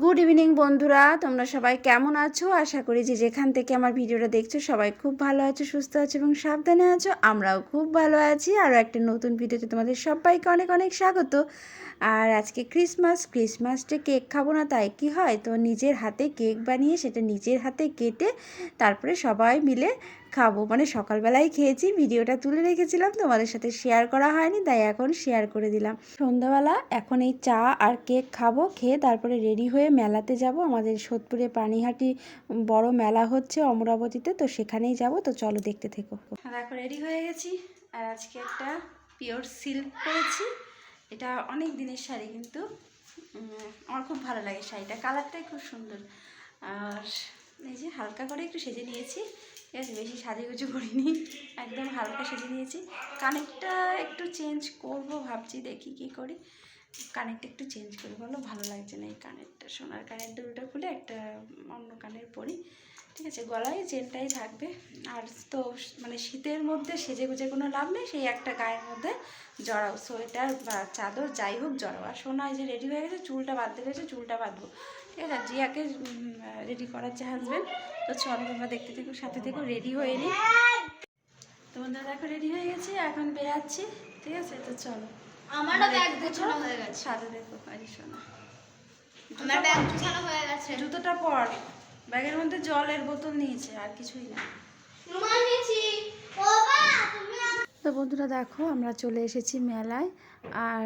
Good evening বন্ধুরা। তোমরা সবাই কেমন আছো? আশা করি যে যেখান থেকে আমার ভিডিওটা দেখছ, সবাই খুব ভালো আছো, সুস্থ আছো এবং সাবধানে আছো। আমরাও খুব ভালো আছি। আরও একটা নতুন ভিডিওতে তোমাদের সবাইকে অনেক অনেক স্বাগত। আর আজকে ক্রিসমাস ক্রিসমাসটে কেক খাব না, তাই কি হয়? তো নিজের হাতে কেক বানিয়ে সেটা নিজের হাতে কেটে তারপরে সবাই মিলে খাব। মানে সকালবেলায় খেয়েছি, ভিডিওটা তুলে রেখেছিলাম, তোমাদের সাথে শেয়ার করা হয়নি, তাই এখন শেয়ার করে দিলাম। সন্ধ্যাবেলা এখন এই চা আর কেক খাব, খেয়ে তারপরে রেডি হয়ে মেলাতে যাব। আমাদের সোদপুরে পানিহাটি বড় মেলা হচ্ছে অমরাবতীতে, তো সেখানেই যাব। তো চলো দেখতে থেকো। দেখো রেডি হয়ে গেছি। আর আজকে একটা পিওর সিল্ক পরেছি। এটা অনেক দিনের শাড়ি কিন্তু। আমার খুব ভালো লাগে শাড়িটা। কালারটাই খুব সুন্দর। আর এই যে হালকা করে একটু সেজে নিয়েছি। ঠিক আছে, বেশি সাজুগুজু করিনি, একদম হালকা সেজে নিয়েছি। কানেকটা একটু চেঞ্জ করব ভাবছি, দেখি কি করি। কানেরটা একটু চেঞ্জ করি, বলো ভালো লাগছে না এই কানেরটা? সোনার কানের দুলটা খুলে একটা অন্য কানের পরি। ঠিক আছে গলায় চেনটাই থাকবে। আর তো মানে শীতের মধ্যে সেজে গুজে কোনো লাভ নেই সেই একটা গায়ের মধ্যে জড়াও। সোয়েটার বা চাদর যাই হোক জড়াও। আর সোনা যে রেডি হয়ে গেছে চুলটা বাঁধতে গেছে চুলটা বাঁধবো। ঠিক আছে আর জিয়াকে রেডি করাচ্ছে হাজব্যান্ড তো চলো তোমরা দেখতে থেকো সাথে থেকো রেডি হয়ে নি। তো বন্ধুরা দেখো রেডি হয়ে গেছি এখন বেরাচ্ছি। ঠিক আছে তো চলো। আমারও ব্যাগ গোছানো হয়ে গেছে। সাথে দেখো আরে শোনা। আমার ব্যাগ গোছানো হয়ে গেছে। জুতোটা পর। ব্যাগের মধ্যে জলের বোতল নিয়েছে আর কিছুই না। তো বন্ধুরা দেখো আমরা চলে এসেছি মেলায় আর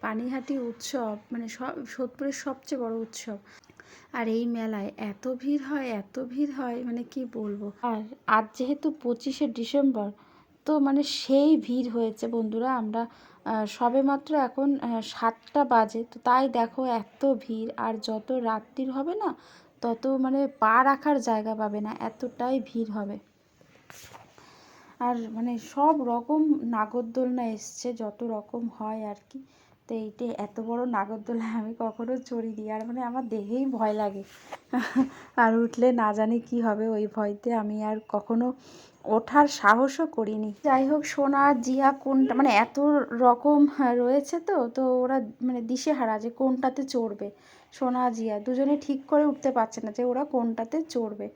পানিহাটি উৎসব মানে সব সোদপুরের সবচেয়ে বড় উৎসব। আর এই মেলায় এত ভিড় হয় এত ভিড় হয় মানে কি বলব? আর আজ যেহেতু পঁচিশে ডিসেম্বর তো মানে সেই ভিড় হয়েছে বন্ধুরা আমরা আহ, সবেমাত্র এখন সাতটা বাজে তো তাই দেখো এত ভিড় আর যত রাত্রির হবে না তত মানে পা রাখার জায়গা পাবে না, এতটাই ভিড় হবে। আর মানে সব রকম নাগরদোলনা এসছে, যত রকম হয় আর কি। তো এইটা এত বড় নাগরদোলনা আমি কখনো চড়িনি আর মানে আমার দেখেই ভয় লাগে। আর উঠলে না জানি কি হবে, ওই ভয়তে আমি আর কখনো ওঠার সাহসও করিনি। যাই হোক, সোনা, জিয়া কোনটা মানে এত রকম রয়েছে তো তো ওরা মানে দিশেহারা যে কোনটাতে চড়বে। সোনা জিয়া দুজনে ঠিক করে উঠতে পারছে না যে ওরা কোনটাতে চড়বে।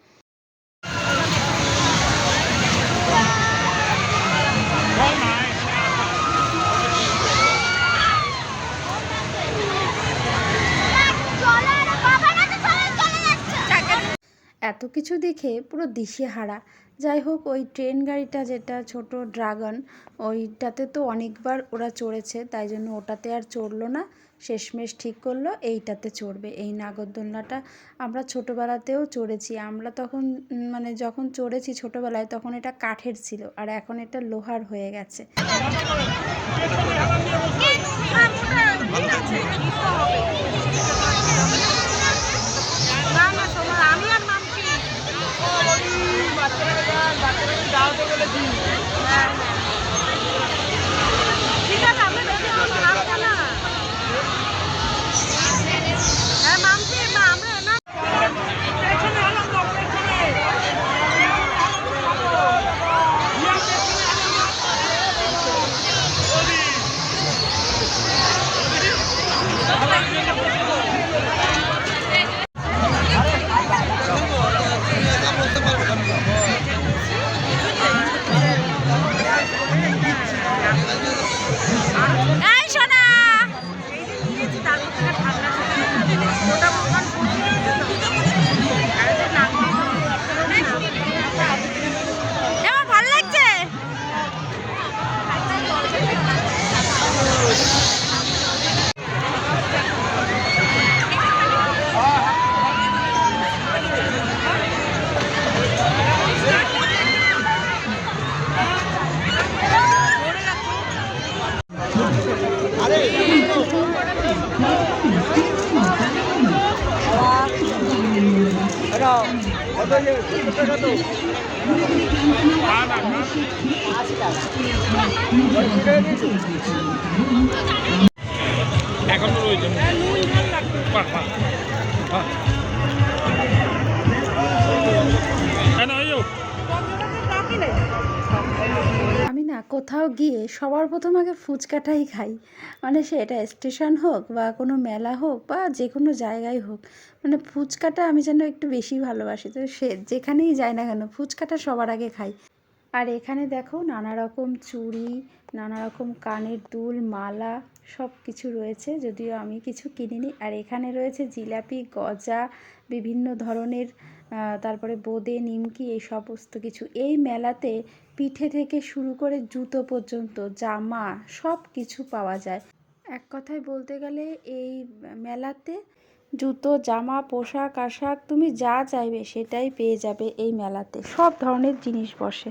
এত কিছু দেখে পুরো দিশেহারা যাই হোক ওই ট্রেন গাড়িটা যেটা ছোট ড্রাগন ওইটাতে তো অনেকবার ওরা চড়েছে তাই জন্য ওটাতে আর চড়লো না শেষমেশ ঠিক করল এইটাতে চড়বে এই নাগরদোলনাটা আমরা ছোটোবেলাতেও চড়েছি আমরা তখন মানে যখন চড়েছি ছোটোবেলায় তখন এটা কাঠের ছিল আর এখন এটা লোহার হয়ে গেছে এই আমি না কোথাও গিয়ে সবার প্রথম আগে ফুচকাটাই খাই। মানে সেটা স্টেশন হোক বা কোনো মেলা হোক বা যে কোনো জায়গায় হোক মানে ফুচকাটা আমি যেন একটু বেশি ভালোবাসি। তো সে যেখানেই যাই না কেন ফুচকাটা সবার আগে খাই। আর এখানে দেখো নানা রকম চুড়ি নানা রকম কানের দুল, মালা সব কিছু রয়েছে, যদিও আমি কিছু কিনিনি। আর এখানে রয়েছে জিলাপি, গজা, বিভিন্ন ধরনের তারপরে বোঁদে, নিমকি, এই সমস্ত কিছু। এই মেলাতে পিঠে থেকে শুরু করে জুতো পর্যন্ত, জামা সব কিছু পাওয়া যায়। এক কথায় বলতে গেলে এই মেলাতে জুতো, জামা, পোশাক, আশাক, তুমি যা চাইবে সেটাই পেয়ে যাবে এই মেলাতে। সব ধরনের জিনিস বসে।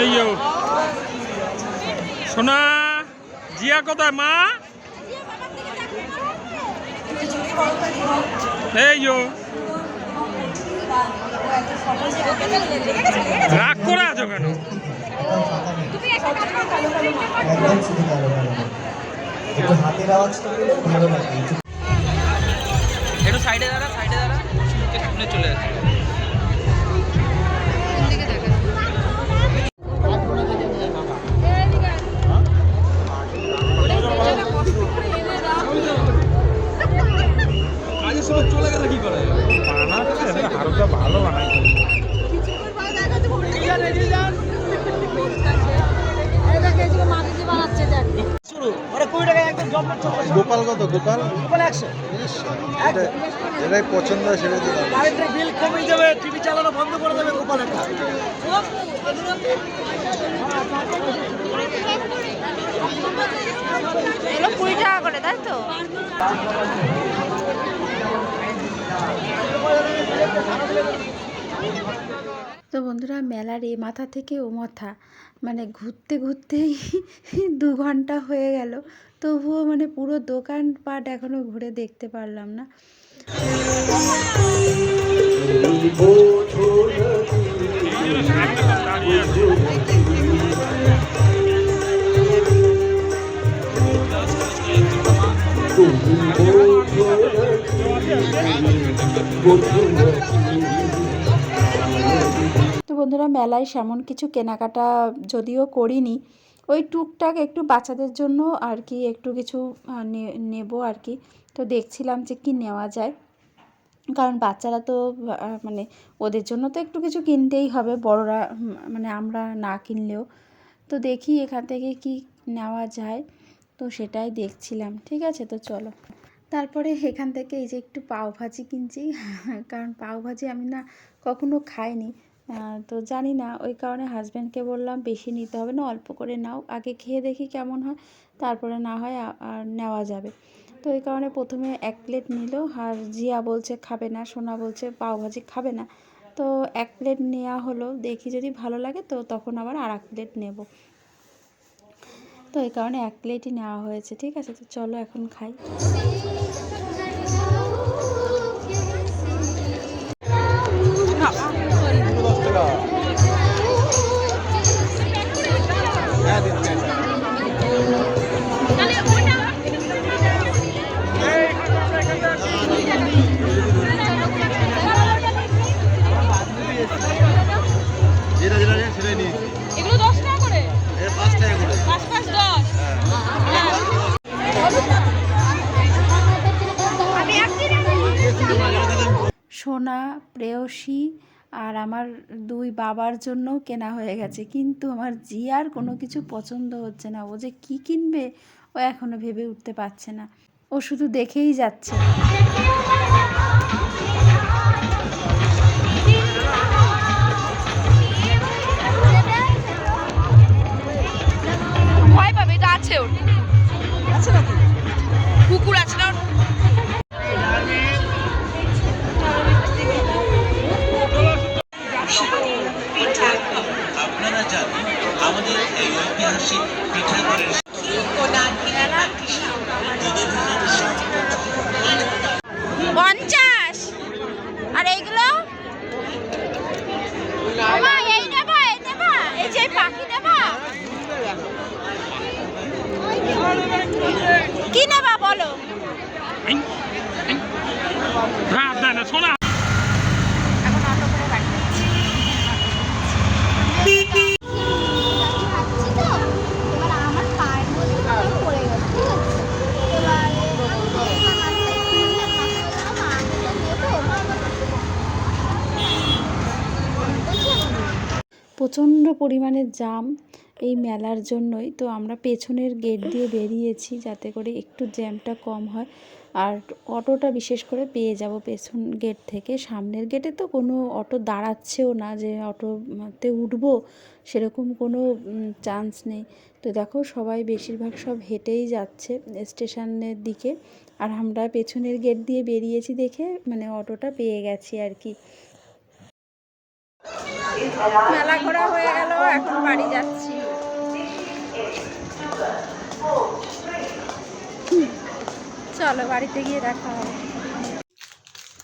এই যো সোনা জিয়া কোথায় মা? এই যো রাগ করে আছো কেন? একটু সাইডে দাঁড়া সাইডে দাঁড়া। চলে আসে। পছন্দ সেটা দিয়ে দাও। বিল কমে যাবে টিভি চালানো বন্ধ করে দেবে গোপালেরটা এগুলো কুড়ি টাকা করে তাই তো? তো বন্ধুরা মেলার এ মাথা থেকে ও মাথা মানে ঘুরতে ঘুরতেই দু ঘণ্টা হয়ে গেল। তবুও মানে পুরো দোকানপাট এখনও ঘুরে দেখতে পারলাম না। তো বন্ধুরা মেলায় সেমন কিছু কেনাকাটা যদিও করিনি ওই টুকটাক একটু বাচ্চাদের জন্য আর কি একটু কিছু নেব আর কি। তো দেখছিলাম যে কি নেওয়া যায়। কারণ বাচ্চারা তো মানে ওদের জন্য তো একটু কিছু কিনতেই হবে। বড়রা মানে আমরা না কিনলেও। তো দেখি এখান থেকে কি নেওয়া যায়। তো সেটাই দেখছিলাম। ঠিক আছে, তো চলো। তারপরে এখান থেকে এই যে একটু পাও ভাজি কিনছি। কারণ পাও ভাজি আমি না কখনো খাইনি। তো জানি না, ওই কারণে হাজব্যান্ডকে বললাম, বেশি নিতে হবে না, অল্প করে নাও। আগে খেয়ে দেখি কেমন হয়, তারপরে না হয় আর নেওয়া যাবে। তো এই কারণে প্রথমে এক প্লেট নিল, আর জিয়া বলছে, খাবে না। সোনা বলছে, পাও ভাজি খাবে না। তো এক প্লেট নেওয়া হলো, দেখি যদি ভালো লাগে, তো তখন আবার আর এক প্লেট নেব। তো এই কারণে এক প্লেটই নেওয়া হয়েছে, ঠিক আছে? তো চলো এখন খাই। দশ হ্যাঁ দিচ্ছি যেটা যেটা আছে সেটাই নিয়েছি। এগুলো দশ টাকা করে? পাঁচ টাকা করে। পাঁচ পাঁচ দশ? সোনা প্রেয়সী আর আমার দুই বাবার জন্য কেনা হয়ে গেছে। কিন্তু আমার জিয়ার কোনো কিছু পছন্দ হচ্ছে না। ও যে কী কিনবে ও এখনও ভেবে উঠতে পারছে না। ও শুধু দেখেই যাচ্ছে। প্রচণ্ড পরিমাণে জাম এই মেলার জন্যই। তো আমরা পেছনের গেট দিয়ে বেরিয়েছি যাতে করে একটু জ্যামটা কম হয়। আর অটোটা বিশেষ করে পেয়ে যাব পেছন গেট থেকে। সামনের গেটে তো কোনো অটো দাঁড়াচ্ছেও না যে অটোতে উঠবো, সেরকম কোনো চান্স নেই। তো দেখো সবাই বেশিরভাগ সব হেঁটেই যাচ্ছে স্টেশনের দিকে। আর আমরা পেছনের গেট দিয়ে বেরিয়েছি দেখে মানে অটোটা পেয়ে গেছি আর কি। মেলা ঘোরা হয়ে গেল, এখন বাড়ি যাচ্ছি। চলো, বাড়িতে গিয়ে দেখা হবে।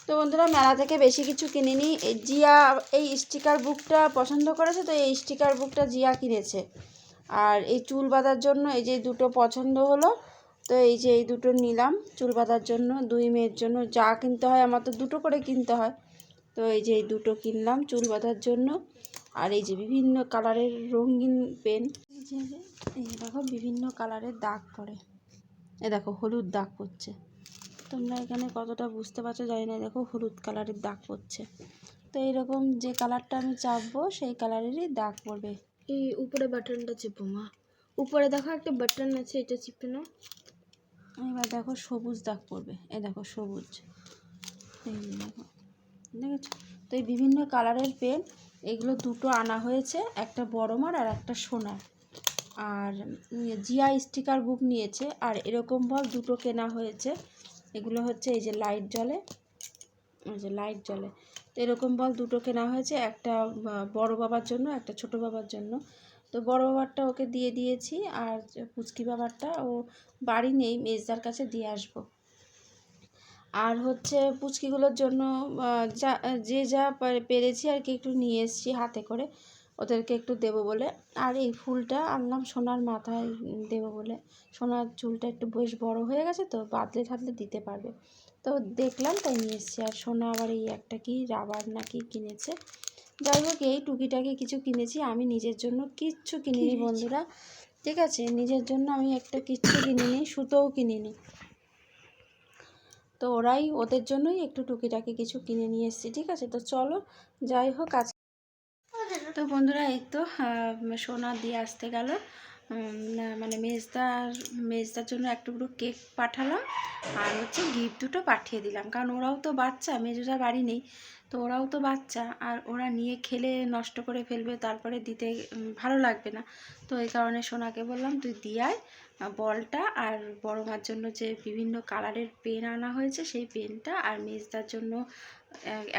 তো বন্ধুরা, মেলা থেকে বেশি কিছু কিনিনি। জিয়া, এই স্টিকার বুকটা পছন্দ করেছে, তো এই স্টিকার বুকটা জিয়া কিনেছে। আর এই চুল বাঁধার জন্য এই যে দুটো পছন্দ হলো, তো এই যে এই দুটো নিলাম। চুল বাঁধার জন্য, দুই মেয়ের জন্য যা কিনতে হয়, আমার তো দুটো করে কিনতে হয়। তো এই যে এই দুটো কিনলাম চুল বাঁধার জন্য। আর এই যে বিভিন্ন কালারের রঙিন পেন। এই যে দেখো বিভিন্ন কালারের দাগ পড়ে। এ দেখো হলুদ দাগ পড়ছে। তোমরা এখানে কতটা বুঝতে পারছ জানি না দেখো হলুদ কালারের দাগ পড়ছে। তো এইরকম যে কালারটা আমি চাপবো, সেই কালারেরই দাগ পড়বে। এই উপরে বাটনটা চেপো মা। উপরে দেখো একটা বাটন আছে, এটা চিপে নাও। এবার দেখো সবুজ দাগ পড়বে। এ দেখো সবুজ। এই দেখো। দেখেছ? তো এই বিভিন্ন কালারের পেন, এগুলো দুটো আনা হয়েছে, একটা বড় মার আর একটা সোনার। আর জিয়া স্টিকার বুক নিয়েছে, আর এরকম বল দুটো কেনা হয়েছে। এগুলো হচ্ছে এই যে লাইট জ্বলে এই যে লাইট জ্বলে তো এরকম বল দুটো কেনা হয়েছে, একটা বড় বাবার জন্য, একটা ছোট বাবার জন্য। তো বড় বাবারটা ওকে দিয়ে দিয়েছি, আর পুচকি বাবারটা ও বাড়ি নেই, মেজদার কাছে দিয়ে আসব। আর হচ্ছে পুচকিগুলোর জন্য যা যে যা পেরেছি আর কি একটু নিয়ে এসেছি হাতে করে। ওদেরকে একটু দেবো বলে। আর এই ফুলটা আনলাম সোনার মাথায় দেবো বলে। সোনার চুলটা একটু বেশ বড় হয়ে গেছে তো বাদলে থাকলে দিতে পারবে। তো দেখলাম তাই নিয়ে এসেছি। আর সোনা আবার এই একটা কি রাবার নাকি কিনেছে। যাই হোক এই টুকিটাকি কিছু কিনেছি। আমি নিজের জন্য কিচ্ছু কিনিনি বন্ধুরা। ঠিক আছে নিজের জন্য আমি একটা কিচ্ছু কিনিনি সুতোও কিনিনি। তো ওরাই ওদের জন্যই একটু টুকিটাকি কিছু কিনে নিয়ে এসেছি, ঠিক আছে? তো চলো, যাই হোক, আজ তো বন্ধুরা, এই তো সোনা দিয়ে আসতে গেল। মানে মেজদার মেজদার জন্য এক কেক পাঠালাম আর হচ্ছে গিফট দুটো পাঠিয়ে দিলাম। কারণ ওরাও তো বাচ্চা মেজোরা বাড়ি নেই, তো ওরাও তো বাচ্চা আর ওরা নিয়ে খেলে নষ্ট করে ফেলবে, তারপরে দিতে ভালো লাগবে না। তো এই কারণে সোনাকে বললাম, তুই দিয়ে আয় বলটা আর বড় মার জন্য যে বিভিন্ন কালারের পেন আনা হয়েছে সেই পেনটা আর মেজদার জন্য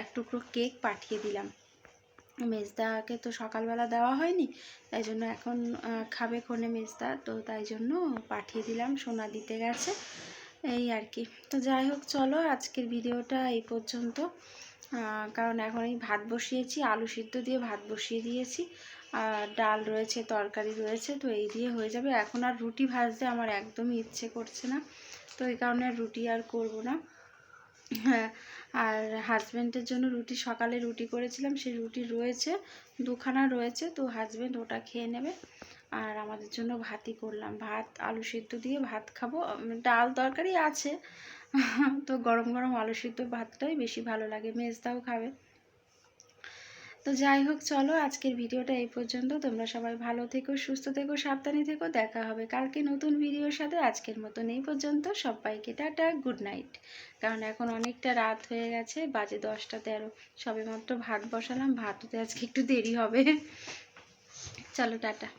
এক টুকরো কেক পাঠিয়ে দিলাম। মেজদাকে তো সকালবেলা দেওয়া হয়নি, তাই জন্য এখন খাবে কোনে মেজদা, তো তাই জন্য পাঠিয়ে দিলাম, সোনা দিতে গেছে, এই আর কি। তো যাই হোক, চলো আজকের ভিডিওটা এই পর্যন্ত। কারণ এখন এই ভাত বসিয়েছি, আলু সিদ্ধ দিয়ে ভাত বসিয়ে দিয়েছি ডাল রয়েছে, তরকারি রয়েছে, তো এই দিয়ে হয়ে যাবে। এখন আর রুটি ভাজতে আমার একদমই ইচ্ছে করছে না, তো এই কারণে রুটি আর করব না। হ্যাঁ আর হাজব্যান্ডের জন্য রুটি, সকালে রুটি করেছিলাম, সেই রুটি রয়েছে, দুখানা রয়েছে, তো হাজব্যান্ড ওটা খেয়ে নেবে। আর আমাদের জন্য ভাতই করলাম, ভাত, আলু সিদ্ধ দিয়ে ভাত খাব ডাল তরকারি আছে, তো গরম গরম আলু সিদ্ধ ভাতটাই বেশি ভালো লাগে, মেজদাও খাবে। তো যাই হোক, চলো আজকের ভিডিওটা এই পর্যন্ত। তোমরা সবাই ভালো থেকো, সুস্থ থেকো, সাবধানে থেকো। দেখা হবে কালকে নতুন ভিডিওর সাথে। আজকের মতন এই পর্যন্ত। সবাইকে টাটা, গুড নাইট। কারণ এখন অনেকটা রাত হয়ে গেছে, বাজে দশটা তেরো। সবে মাত্র ভাত বসালাম ভাত হতে আজকে একটু দেরি হবে। চলো, টাটা।